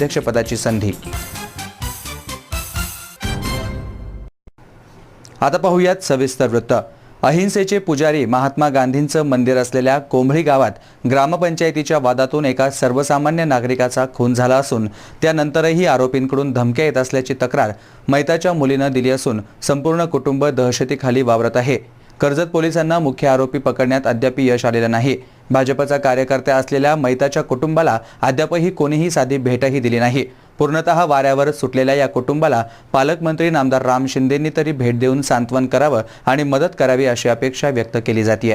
अध्यक्षपदाची संधी. आता पाहूयात सविस्तर वृत्त. अहिंसेचे पुजारी महात्मा गांधींचं मंदिर असलेल्या कोंभळी गावात ग्रामपंचायतीच्या वादातून एका सर्वसामान्य नागरिकाचा खून झाला असून त्यानंतरही आरोपींकडून धमक्या येत असल्याची तक्रार मैताच्या मुलीनं दिली असून संपूर्ण कुटुंब दहशतीखाली वावरत आहे. कर्जत पोलिसांना मुख्य आरोपी पकडण्यात अद्याप यश आलेलं नाही. भाजपचा कार्यकर्त्या असलेल्या मैताच्या कुटुंबाला अद्यापही कोणीही साधी भेटही दिली नाही. पूर्णतः वाऱ्यावर सुटलेल्या या कुटुंबाला पालकमंत्री नामदार राम शिंदेंनी तरी भेट देऊन सांत्वन करावं आणि मदत करावी अशी अपेक्षा व्यक्त केली जाते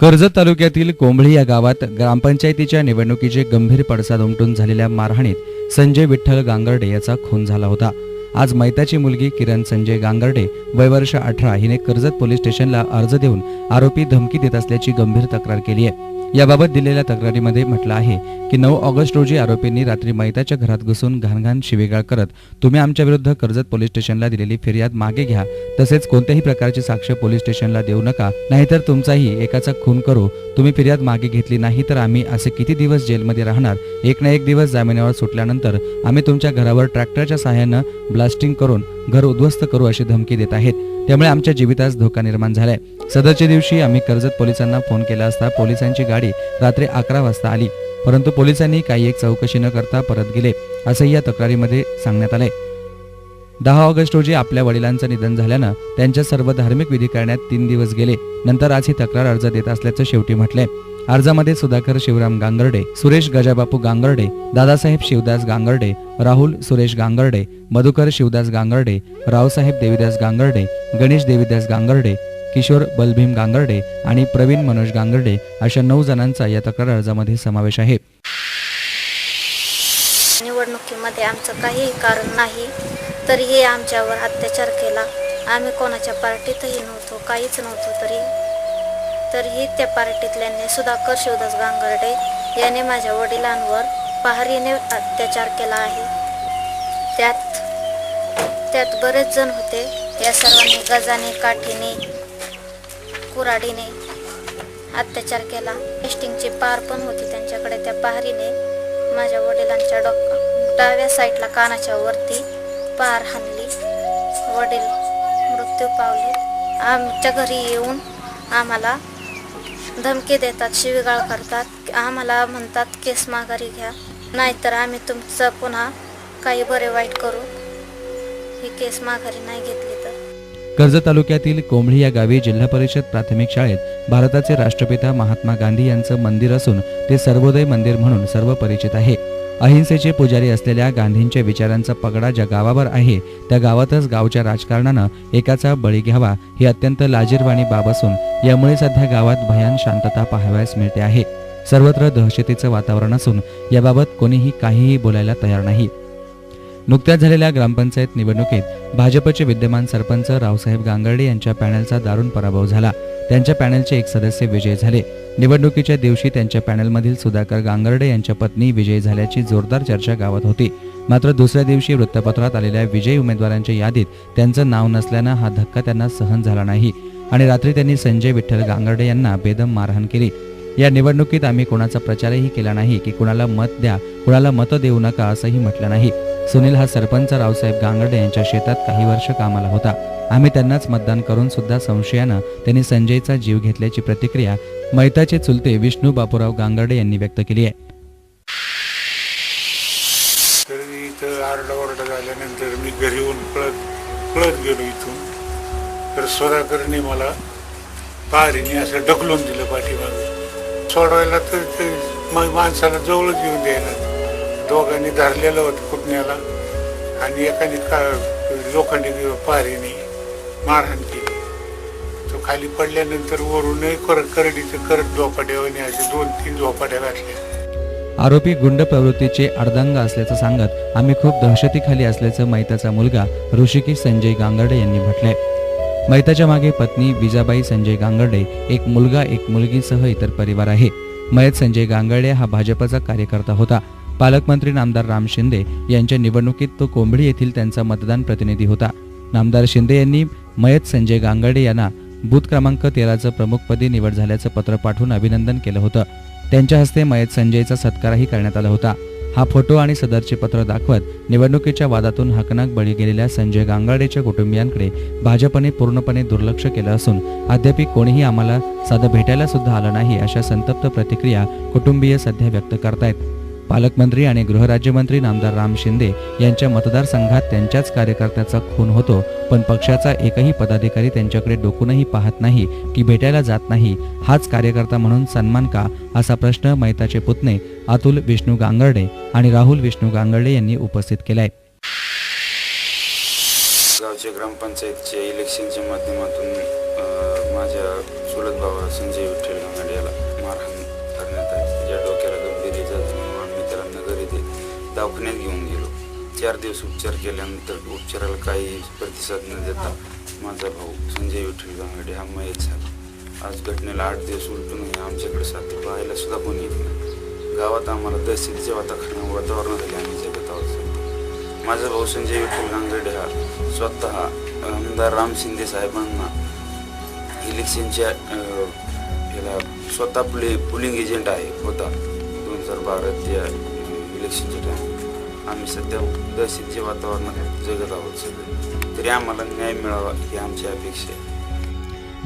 कर्जत तालुक्यातील कोंभळी या गावात ग्रामपंचायतीच्या निवडणुकीचे गंभीर पडसाद उमटून झालेल्या मारहाणीत संजय विठ्ठल गांगर्डे याचा खून झाला होता. आज मैताची मुलगी किरण संजय गांगर्डे वयवर्ष अठरा हिने कर्जत पोलीस स्टेशनला अर्ज देऊन आरोपी धमकी देत असल्याची गंभीर तक्रार केली आहे. याबाबत दिलेल्या तक्रारीमध्ये म्हटलं आहे की नऊ ऑगस्ट रोजी आरोपींनी रात्री मैताच्या घरात घुसून घाणघाण शिवेगाळ करत तुम्ही आमच्या विरुद्ध कर्जत पोलीस स्टेशनला दिलेली फिर्याद मागे घ्या. तसेच कोणत्याही प्रकारची साक्ष पोलीस स्टेशनला देऊ नका. नाहीतर तुमचाही एकाचा खून करू. तुम्ही फिर्याद मागे घेतली नाही तर आम्ही असे किती दिवस जेलमध्ये राहणार? एक ना एक दिवस जामिनावर सुटल्यानंतर आम्ही तुमच्या घरावर ट्रॅक्टरच्या सहाय्यानं ब्लास्टिंग करून घर उद्ध्वस्त करू अशी धमकी देत आहेत. त्यामुळे आमच्या जीवितास धोका निर्माण झालाय. सदरच्या दिवशी आम्ही कर्जत पोलिसांना फोन केला असता पोलिसांची गाडी रात्री अकरा वाजता आली. परंतु पोलिसांनी काही एक चौकशी न करता परत गेले असंही या तक्रारीमध्ये सांगण्यात आलंय. दहा ऑगस्ट रोजी आपल्या वडिलांचं निधन झाल्यानं त्यांच्या सर्व धार्मिक विधी करण्यात तीन दिवस गेले. नंतर आज ही तक्रार अर्ज देत असल्याचं शेवटी म्हटलंय. अर्जामध्ये सुधाकर शिवराम गांगर्डे सुरेश गजाबापू गांगर्डे दादासाहेब शिवदास गांगर्डे राहुल सुरेश गांगर्डे मधुकर शिवदास गांगर्डे रावसाहेब देवीदास गांगर्डे गणेश देवीदास गांगर्डे किशोर बलभीम गांगर्डे आणि प्रवीण मनोज गांगर्डे अशा नऊ जणांचा या तक्रार अर्जामध्ये समावेश आहे. निवडणुकीमध्ये आमचं काहीही कारण नाही तरीही आमच्यावर अत्याचार केला. आम्ही कोणाच्या पार्टीतही नव्हतो काहीच नव्हतो तरी तरीही त्या पार्टीतल्यांनी सुधाकर शिवदास गांगर्डे याने माझ्या वडिलांवर पहारीने अत्याचार केला आहे. त्यात त्यात बरेच जण होते. या सर्वांनी गजाने काठीने कुराडीने अत्याचार केला. टेस्टिंगची पार पण होती त्यांच्याकडे. त्या पहारीने माझ्या वडिलांच्या डॉक डाव्या साईडला कानाच्या वरती पार हाणली. वडील मृत्यू पावले. आमच्या घरी येऊन आम्हाला धमकी देतात शिवीगाळ करतात आम्हाला म्हणतात केस माघारी घ्या नाहीतर आम्ही तुमचं पुन्हा काही बरे वाईट करू. ही केस माघारी नाही घेतली तर. कर्जत तालुक्यातील कोंबळी या गावी जिल्हा परिषद प्राथमिक शाळेत भारताचे राष्ट्रपिता महात्मा गांधी यांचं मंदिर असून ते सर्वोदय मंदिर म्हणून सर्व परिचित आहे. अहिंसेचे पुजारी असलेल्या गांधींच्या विचारांचा पगडा ज्या गावावर आहे त्या गावातच गावच्या राजकारणानं एकाचा बळी घ्यावा ही अत्यंत लाजीरवाणी बाब असून यामुळे सध्या गावात भयान शांतता पाहावयास मिळते आहे. सर्वत्र दहशतीचं वातावरण असून याबाबत कोणीही काहीही बोलायला तयार नाही. नुकत्याच झालेल्या ग्रामपंचायत निवडणुकीत भाजपचे विद्यमान सरपंच रावसाहेब गांगर्डे यांच्या पॅनलचा दारुण पराभव झाला. त्यांच्या पॅनलचे एक सदस्य विजयी झाले. निवडणुकीच्या दिवशी त्यांच्या पॅनलमधील सुधाकर गांगर्डे यांच्या पत्नी विजयी झाल्याची जोरदार चर्चा गावात होती. मात्र दुसऱ्या दिवशी वृत्तपत्रात आलेल्या विजयी उमेदवारांच्या यादीत त्यांचं नाव नसल्यानं हा धक्का त्यांना सहन झाला नाही आणि रात्री त्यांनी संजय विठ्ठल गांगर्डे यांना बेदम मारहाण केली. या निवडणुकीत आम्ही कोणाचा प्रचारही केला नाही की कुणाला मत द्या कुणाला मतं देऊ नका असंही म्हटलं नाही. सुनील हा सरपंच रावसाहेब गांगर्डे यांच्या शेतात काही वर्ष कामाला होता. आम्ही त्यांनाच मतदान करून सुद्धा संशयानं त्यांनी संजयचा जीव घेतल्याची प्रतिक्रिया मैताचे चुलते विष्णू बापूराव गांगर्डे यांनी व्यक्त केली आहे. तर इथं आरडाओरडा झाल्यानंतर मी घरी येऊन पळत पळत गेलो इथून. तर स्वराकरने मला पारीने असं ढकलून दिलं पाठीमागे. सोडवायला तर ते माणसाला जवळच येऊन द्यायला. दोघांनी धरलेलं होतं पुतण्याला आणि एकाने का लोखंडी पारीने मारहाण केली. तो खाली पडल्यानंतर वरूनही कर करडीचं करत झोपाट्यावाने असे दोन तीन झोपाट्या घातल्या. आरोपी गुंड प्रवृत्तीचे अर्धांग असल्याचं सांगत आम्ही खूप दहशतीखाली असल्याचं मैताचा मुलगा ऋषिकेश संजय गांगर्डे यांनी म्हटलंय. मैताच्या मागे पत्नी विजाबाई संजय गांगर्डे एक मुलगा एक मुलगीसह इतर परिवार आहे. मयत संजय गांगर्डे हा भाजपचा कार्यकर्ता होता. पालकमंत्री नामदार राम शिंदे यांच्या निवडणुकीत तो कोंबडी येथील त्यांचा मतदान प्रतिनिधी होता. नामदार शिंदे यांनी मयत संजय गांगडे यांना बूथ क्रमांक तेराचं प्रमुखपदी निवड झाल्याचं पत्र पाठवून अभिनंदन केलं होतं. त्यांच्या हस्ते मयत संजयचा सत्कारही करण्यात आला होता. हा फोटो आणि सदरचे पत्र दाखवत निवडणुकीच्या वादातून हकनाक बळी गेलेल्या संजय गांगाडेच्या कुटुंबियांकडे भाजपने पूर्णपणे दुर्लक्ष केलं असून अद्याप कोणीही आम्हाला साधं भेटायला सुद्धा आलं नाही अशा संतप्त प्रतिक्रिया कुटुंबीय सध्या व्यक्त करतायत. पालकमंत्री आणि गृहराज्यमंत्री नामदार राम शिंदे यांच्या मतदारसंघात त्यांच्याच कार्यकर्त्याचा खून होतो. पण पक्षाचा एकही पदाधिकारी त्यांच्याकडे डोकूनही पाहत नाही की भेटायला जात नाही. हाच कार्यकर्ता म्हणून सन्मान का? असा प्रश्न मैताचे पुतणे अतुल विष्णू गांगर्डे आणि राहुल विष्णू गांगर्डे यांनी उपस्थित केलाय. गावच्या ग्रामपंचायतच्या इलेक्शनच्या माध्यमातून माझ्या चुलत भावा संजय विठ्ठल दवाखान्यात घेऊन गेलो. चार दिवस उपचार केल्यानंतर उपचाराला काही प्रतिसाद न देता माझा भाऊ संजय विठ्ठल गांगडे हा मयत झाला. आज घटनेला आठ दिवस उलटूनही आमच्याकडे साथी पाहायला सुद्धा कोणी येत नाही. गावात आम्हाला दहशतीच्या वातावरण झाले आम्ही जगत आहोत माझा भाऊ संजय विठ्ठल गांगडे हा स्वतः आमदार राम शिंदे साहेबांना इलेक्शनच्या याला स्वतः पुले पुलिंग एजंट आहे होता. दोन हजार बारा त्या इलेक्शनच्या टाइम आम्ही सध्या दहशतच्या वातावरणात जगत आहोत सध्या तरी आम्हाला न्याय मिळावा ही आमची अपेक्षा आहे.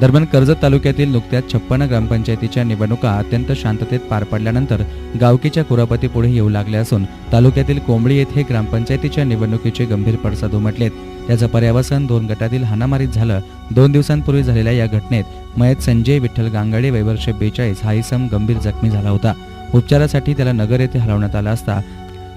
दरम्यान कर्जत तालुक्यातील नुकत्याच छप्पन्न ग्रामपंचायतीच्या निवडणुका अत्यंत शांततेत पार पडल्यानंतर गावकीच्या कुरापती पुढे येऊ लागल्या असून तालुक्यातील कोंबडी येथे ग्रामपंचायतीच्या निवडणुकीचे गंभीर पडसाद उमटलेत. त्याचं पर्यावसन दोन गटातील हानामारीत झालं. दोन दिवसांपूर्वी झालेल्या या घटनेत मयत संजय विठ्ठल गांगडे वैवर्ष बेचाळीस हा इसम गंभीर जखमी झाला होता. उपचारासाठी त्याला नगर येथे हलवण्यात आला असता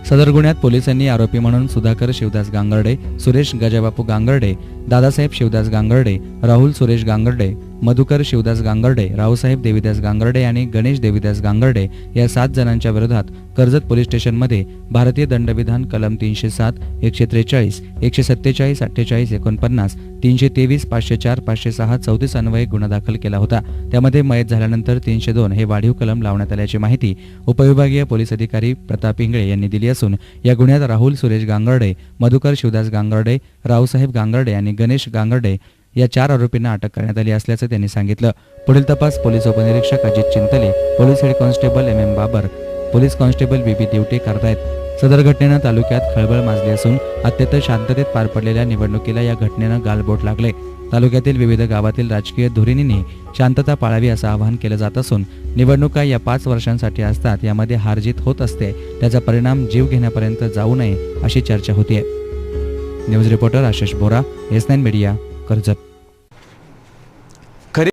सदर गुन्ह्यात पोलिसांनी आरोपी म्हणून सुधाकर शिवदास गांगर्डे सुरेश गजाबापू गांगर्डे दादासाहेब शिवदास गांगर्डे राहुल सुरेश गांगर्डे मधुकर शिवदास गांगर्डे रावसाहेब देवीदास गांगर्डे आणि गणेश देवीदास गांगर्डे या सात जणांच्या विरोधात कर्जत पोलीस स्टेशनमध्ये भारतीय दंडविधान कलम तीनशे सात एकशे त्रेचाळीस एकशे सत्तेचाळीस अठ्ठेचाळीस एकोणपन्नास तीनशे तेवीस पाचशे चार पाचशे सहा चौतीस अन्वये गुन्हा दाखल केला होता. त्यामध्ये मयत झाल्यानंतर तीनशे दोन हे वाढीव कलम लावण्यात आल्याची माहिती उपविभागीय पोलीस अधिकारी प्रताप इंगळे यांनी दिली असून या गुन्ह्यात राहुल सुरेश गांगर्डे मधुकर शिवदास गांगर्डे रावसाहेब गांगर्डे आणि गणेश गांगर्डे या चार आरोपींना अटक करण्यात आली असल्याचं त्यांनी सांगितलं. पुढील तपास पोलीस उपनिरीक्षक Ajit Chintale police head constable M M Babar police constable B B Devte करतायत. सदर घटनेनं तालुक्यात खळबळ माजली असून अत्यंत शांततेत पार पडलेल्या निवडणुकीला या घटनेनं गालबोट लागले. तालुक्यातील विविध गावातील राजकीय धुरिणींनी शांतता पाळावी असं आवाहन केलं जात असून निवडणुका या पाच वर्षांसाठी असतात यामध्ये हारजीत होत असते त्याचा परिणाम जीव घेण्यापर्यंत जाऊ नये अशी चर्चा होतीये. News reporter Ashish Bora S nine media. Karjat